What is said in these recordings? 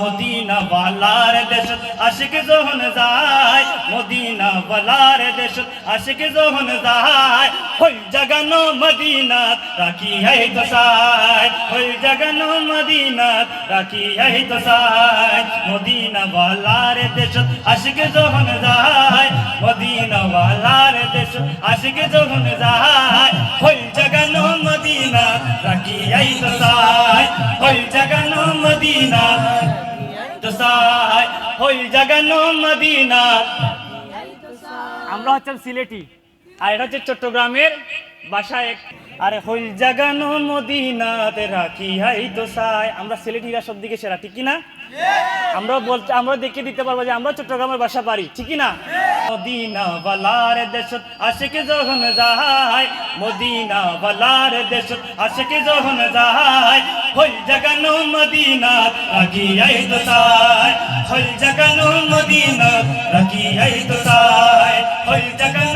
Medina বালার দেশ, আশিক যখন যায়। মদিনা বালার দেশ, আশিক যখন যায়। হই জাগানো মদিনা রাখি এই তো সাই। হই জাগানো মদিনা রাখি এই তো সাই। মদিনা বালার দেশ, আশিক যখন যায়। মদিনা বালার দেশ, আশিক যখন যায়। হই জাগানো মদিনা রাখি এই তো সাই। হই জাগানো মদিনা। তো হল জাগানো মদিনা। আমরা হচ্ছেন সিলেটি। আর এটা হচ্ছে চট্টগ্রামের বাসায় আরে হইল জাগানো মদিনাতে রাখি হাই তো সাই আমরা সিলেটিরা সব দিকে সেরা ঠিক না আমরা বলতে আমরা দেখে দিতে পারব যে আমরা চট্টগ্রামের বাসা পারি ঠিক না মদিনা বালার দেশ আশেকে যখন যায়। মদিনা বালার দেশ আশেকে যখন যায়। হইল জাগানো মদিনা রাখি হাই তো সাই হইল জাগানো মদিনা রাখি হাই তো সাই হইল জাগানো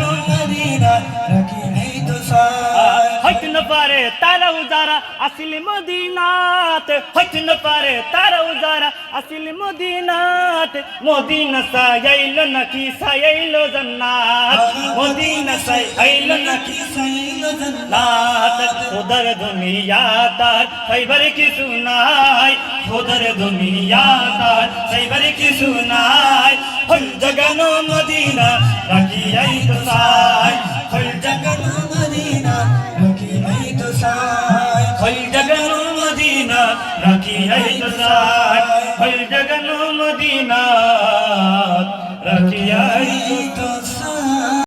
তারা উজারা আসিল মদিনাত হইতে না পারে তারা উজারা আসিল মদিনাত। মদিনা সাইল নাকি সাইল জান্নাত? মদিনা সাইল নাকি সাইল জান্নাত? খোদার দুনিয়া তার সাইবার কিছু নাই। খোদার দুনিয়া তার সাইবার কিছু নাই। হল জগানো মদিনা রাখি আই সাই। রাখি হই হর জগ